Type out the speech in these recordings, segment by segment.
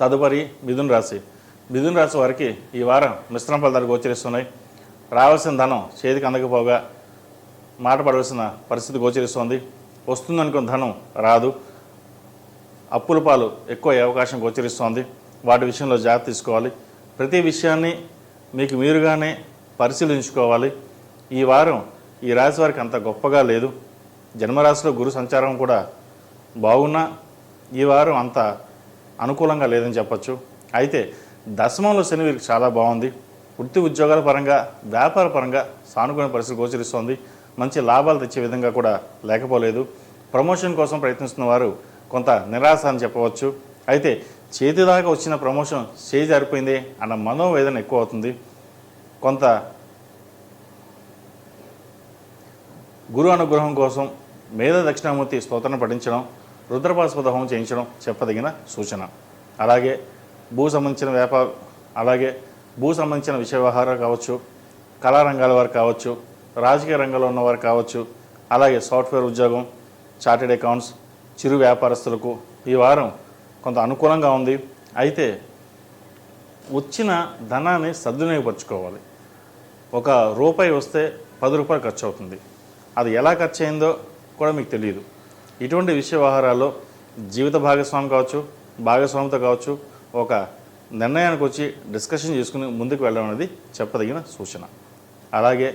తదుపరి మిథున రాశి. మిథున రాశి వారికి ఈ వారం మిశ్రమ ఫలితాలు గోచరిస్తున్నాయి. రావాల్సిన ధనం చేతికి అందకపోగా మాట పడవలసిన పరిస్థితి గోచరిస్తోంది. వస్తుందనుకున్న ధనం రాదు. అప్పుల పాలు ఎక్కువ అవకాశం గోచరిస్తోంది. వాటి విషయంలో జాగ్రత్త తీసుకోవాలి. ప్రతి విషయాన్ని మీకు మీరుగానే పరిశీలించుకోవాలి. ఈ వారం ఈ రాశి వారికి అంత గొప్పగా లేదు. జన్మరాశిలో గురు సంచారం కూడా బాగున్నా ఈ వారం అంత అనుకూలంగా లేదని చెప్పచ్చు. అయితే దశమంలో శని వీరికి చాలా బాగుంది. వృత్తి ఉద్యోగాల పరంగా వ్యాపార పరంగా సానుకూల పరిస్థితి గోచరిస్తోంది. మంచి లాభాలు తెచ్చే విధంగా కూడా లేకపోలేదు. ప్రమోషన్ కోసం ప్రయత్నిస్తున్న వారు కొంత నిరాశ అని చెప్పవచ్చు. అయితే చేతి దాకా వచ్చిన ప్రమోషన్ చేయి జారిపోయింది అన్న మనోవేదన ఎక్కువ అవుతుంది కొంత గురు అనుగ్రహం కోసం మేధ దక్షిణామూర్తి స్తోత్రం పఠించడం రుద్రపాశుపద హోమం చేయించడం చెప్పదగిన సూచన. అలాగే భూ సంబంధించిన వ్యాపార అలాగే భూ సంబంధించిన విషయ వ్యవహారాలు కావచ్చు కళారంగాల వారు కావచ్చు రాజకీయ రంగంలో ఉన్నవారు కావచ్చు అలాగే సాఫ్ట్వేర్ ఉద్యోగం చార్టెడ్ అకౌంట్స్ చిరు వ్యాపారస్తులకు ఈ వారం కొంత అనుకూలంగా ఉంది. అయితే వచ్చిన ధనాన్ని సద్వినియోగపరచుకోవాలి. ఒక రూపాయి వస్తే పది రూపాయలు ఖర్చు అవుతుంది అది ఎలా ఖర్చు అయిందో కూడా మీకు తెలియదు. ఇటువంటి విషయ వ్యవహారాల్లో జీవిత భాగస్వామి కావచ్చు భాగస్వామితో కావచ్చు ఒక నిర్ణయానికి వచ్చి డిస్కషన్ చేసుకుని ముందుకు వెళ్ళడం అనేది చెప్పదగిన సూచన. అలాగే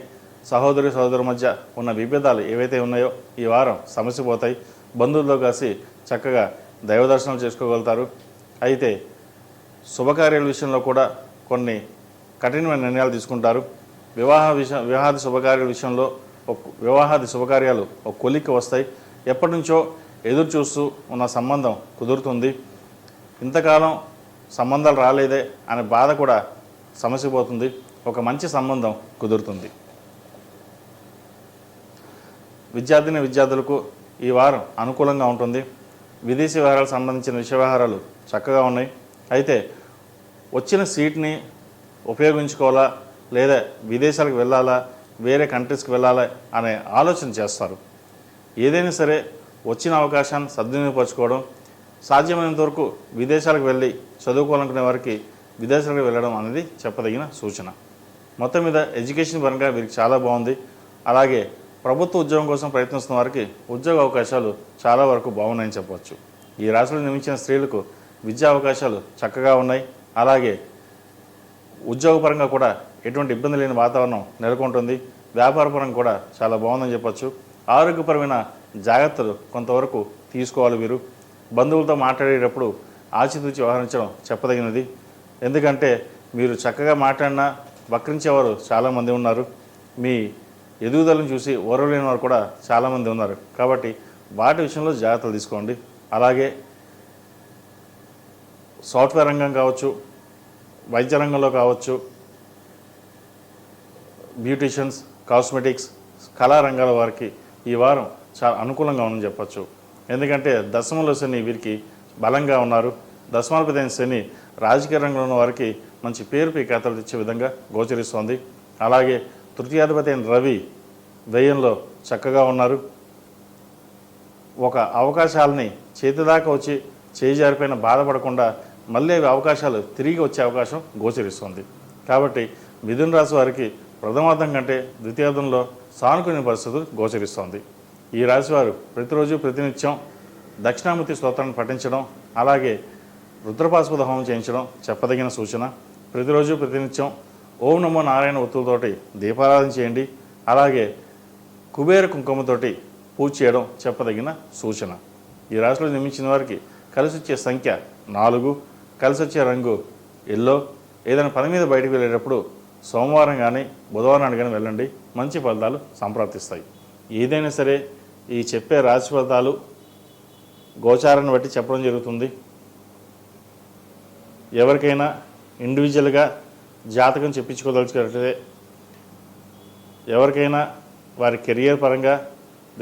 సహోదరి సహోదరు మధ్య ఉన్న విభేదాలు ఏవైతే ఉన్నాయో ఈ వారం సమస్య పోతాయి బంధువులతో కలిసి చక్కగా దైవ దర్శనం చేసుకోగలుగుతారు. అయితే శుభకార్యాల విషయంలో కూడా కొన్ని కఠినమైన నిర్ణయాలు తీసుకుంటారు. వివాహ విషయం వివాహాది శుభకార్యాల విషయంలో ఒక వివాహాది శుభకార్యాలు ఒక కొలిక్కి వస్తాయి. ఎప్పటి నుంచో ఎదురు చూస్తూ ఉన్న సంబంధం కుదురుతుంది. ఇంతకాలం సంబంధాలు రాలేదే అనే బాధ కూడా సమస్య పోతుంది. ఒక మంచి సంబంధం కుదురుతుంది. విద్యార్థిని విద్యార్థులకు ఈ వారం అనుకూలంగా ఉంటుంది. విదేశీ వ్యవహారాలకు సంబంధించిన విషయ వ్యవహారాలు చక్కగా ఉన్నాయి. అయితే వచ్చిన సీట్ని ఉపయోగించుకోవాలా లేదా విదేశాలకు వెళ్ళాలా వేరే కంట్రీస్కి వెళ్ళాలా అనే ఆలోచన చేస్తారు. ఏదైనా సరే వచ్చిన అవకాశాన్ని సద్వినియోగపరచుకోవడం సాధ్యమైనంత వరకు విదేశాలకు వెళ్ళి చదువుకోవాలనుకునే వారికి విదేశాలకు వెళ్ళడం అనేది చెప్పదగిన సూచన. మొత్తం మీద ఎడ్యుకేషన్ పరంగా వీరికి చాలా బాగుంది. అలాగే ప్రభుత్వ ఉద్యోగం కోసం ప్రయత్నిస్తున్న వారికి ఉద్యోగ అవకాశాలు చాలా వరకు బాగున్నాయని చెప్పవచ్చు. ఈ రాశిలో నిర్మించిన స్త్రీలకు విద్యా అవకాశాలు చక్కగా ఉన్నాయి. అలాగే ఉద్యోగపరంగా కూడా ఎటువంటి ఇబ్బంది లేని వాతావరణం నెలకొంటుంది. వ్యాపారపరంగా కూడా చాలా బాగుందని చెప్పవచ్చు ఆరోగ్యపరమైన జాగ్రత్తలు కొంతవరకు తీసుకోవాలి వీరు. బంధువులతో మాట్లాడేటప్పుడు ఆచితూచి వ్యవహరించడం చెప్పదగినది. ఎందుకంటే మీరు చక్కగా మాట్లాడినా వక్రించేవారు చాలామంది ఉన్నారు. మీ ఎదుగుదలను చూసి ఓరలేని వారు కూడా చాలామంది ఉన్నారు. కాబట్టి వాటి విషయంలో జాగ్రత్తలు తీసుకోండి. అలాగే సాఫ్ట్వేర్ రంగం కావచ్చు వైద్య రంగంలో కావచ్చు బ్యూటిషియన్స్ కాస్మెటిక్స్ కళారంగాల వారికి ఈ వారం చాలా అనుకూలంగా ఉందని చెప్పచ్చు. ఎందుకంటే దశమంలో శని వీరికి బలంగా ఉన్నారు. దశమాధిపతి అయిన శని రాజకీయ రంగంలో ఉన్న వారికి మంచి పేరు కథలు తెచ్చే విధంగా గోచరిస్తోంది. అలాగే తృతీయాధిపతి అయిన రవి వ్యయంలో చక్కగా ఉన్నారు. ఒక అవకాశాలని చేతిదాకా వచ్చి చేజారిపోయిన బాధపడకుండా మళ్ళీ అవి అవకాశాలు తిరిగి వచ్చే అవకాశం గోచరిస్తుంది. కాబట్టి మిథున రాశి వారికి ప్రథమార్థం కంటే ద్వితీయార్థంలో సానుకూల పరిస్థితులు గోచరిస్తోంది. ఈ రాశి వారు ప్రతిరోజు ప్రతినిత్యం దక్షిణామూర్తి స్తోత్రాన్ని పఠించడం అలాగే రుద్రపాశుపద హోమం చేయించడం చెప్పదగిన సూచన. ప్రతిరోజు ప్రతినిత్యం ఓం నమో నారాయణ ఒత్తులతోటి దీపారాధన చేయండి అలాగే కుబేర కుంకుమతోటి పూజ చేయడం చెప్పదగిన సూచన. ఈ రాశిలో నిర్మించిన వారికి కలిసి వచ్చే సంఖ్య నాలుగు కలిసి వచ్చే రంగు ఎల్లో. ఏదైనా పని మీద బయటకు వెళ్ళేటప్పుడు సోమవారం కానీ బుధవారం కానీ వెళ్ళండి. మంచి ఫలితాలు సంప్రాప్తిస్తాయి ఏదైనా సరే ఈ చెప్పే రాశి ఫలితాలు గోచారాన్ని బట్టి చెప్పడం జరుగుతుంది. ఎవరికైనా ఇండివిజువల్గా జాతకం చెప్పించుకోదలుచుకున్నట్లయితే ఎవరికైనా వారి కెరియర్ పరంగా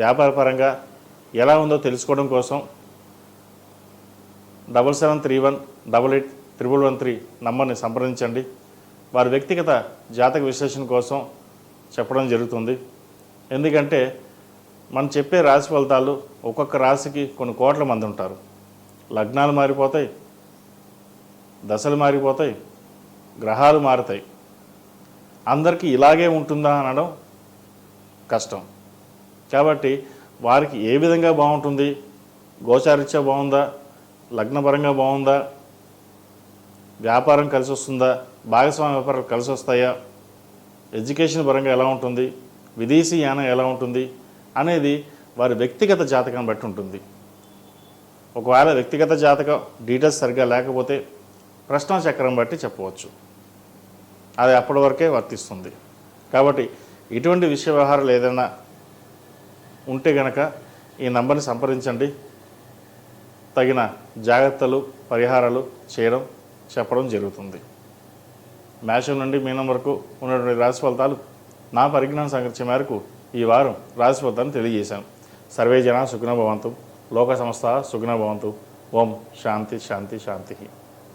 వ్యాపార పరంగా ఎలా ఉందో తెలుసుకోవడం కోసం double seven three one double eight triple one three నంబర్ని సంప్రదించండి. వారి వ్యక్తిగత జాతక విశ్లేషణ కోసం చెప్పడం జరుగుతుంది. ఎందుకంటే మనం చెప్పే రాశి ఫలితాలు ఒక్కొక్క రాశికి కొన్ని కోట్ల మంది ఉంటారు. లగ్నాలు మారిపోతాయి దశలు మారిపోతాయి గ్రహాలు మారుతాయి. అందరికీ ఇలాగే ఉంటుందా అనడం కష్టం. కాబట్టి వారికి ఏ విధంగా బాగుంటుంది? గోచారిత్యా బాగుందా? లగ్నపరంగా బాగుందా? వ్యాపారం కలిసి వస్తుందా? భాగస్వామ్య వ్యాపారాలు కలిసి వస్తాయా? ఎడ్యుకేషన్ పరంగా ఎలా ఉంటుంది? విదేశీ యానం ఎలా ఉంటుంది? అనేది వారి వ్యక్తిగత జాతకాన్ని బట్టి ఉంటుంది. ఒకవేళ వ్యక్తిగత జాతకం డీటెయిల్స్ సరిగ్గా లేకపోతే ప్రశ్న చక్రం బట్టి చెప్పవచ్చు. అది అప్పటి వరకే వర్తిస్తుంది. కాబట్టి ఇటువంటి విషయ వ్యవహారాలు ఏదైనా ఉంటే గనక ఈ నంబర్ని సంప్రదించండి. తగిన జాగ్రత్తలు పరిహారాలు చేయడం చెప్పడం జరుగుతుంది. మేషం నుండి మీనం వరకు ఉన్నటువంటి రాశి ఫలితాలు నా పరిజ్ఞానం సంగతి మేరకు ఈ వారం రాశి ఫలితాన్ని తెలియజేశాను. సర్వే జన లోక సంస్థ సుఖ్నభవంతు ఓం శాంతి శాంతి శాంతి.